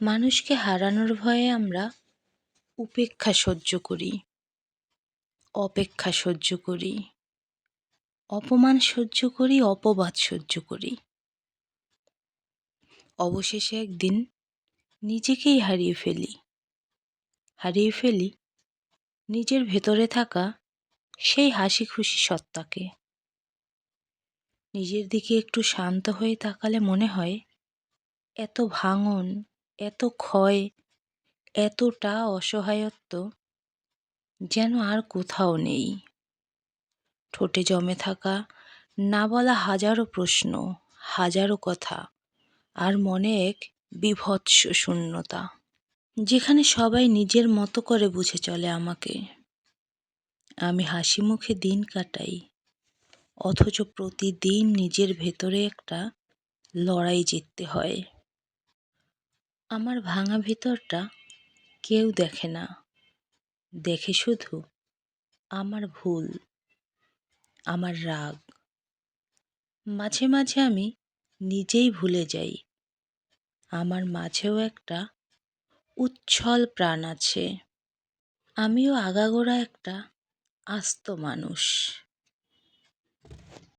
মানুষকে হারানোর ভয়ে আমরা উপেক্ষা সহ্য করি, অপেক্ষা সহ্য করি, অপমান সহ্য করি, অপবাদ সহ্য করি। অবশেষে একদিন নিজেকেই হারিয়ে ফেলি হারিয়ে ফেলি নিজের ভেতরে থাকা সেই হাসি খুশি সত্তাকে। নিজের দিকে একটু শান্ত হয়ে তাকালে মনে হয়, এত ভাঙন এত ক্ষয়, এতটা অসহায়ত্ব যেন আর কোথাও নেই। ঠোঁটে জমে থাকা না বলা হাজারো প্রশ্ন, হাজারো কথা আর মনে এক বিভৎস শূন্যতা যেখানে সবাই নিজের মতো করে বুঝে চলে আমাকে। আমি হাসি মুখে দিন কাটাই, অথচ প্রতিদিন নিজের ভেতরে একটা লড়াই জিততে হয়। আমার ভাঙা ভিতরটা কেউ দেখে না। দেখে শুধু আমার ভুল, আমার রাগ। মাঝে মাঝে আমি নিজেই ভুলে যাই। আমার মাঝেও একটা উচ্ছল প্রাণ আছে। আমিও আগাগোড়া একটা আস্ত মানুষ।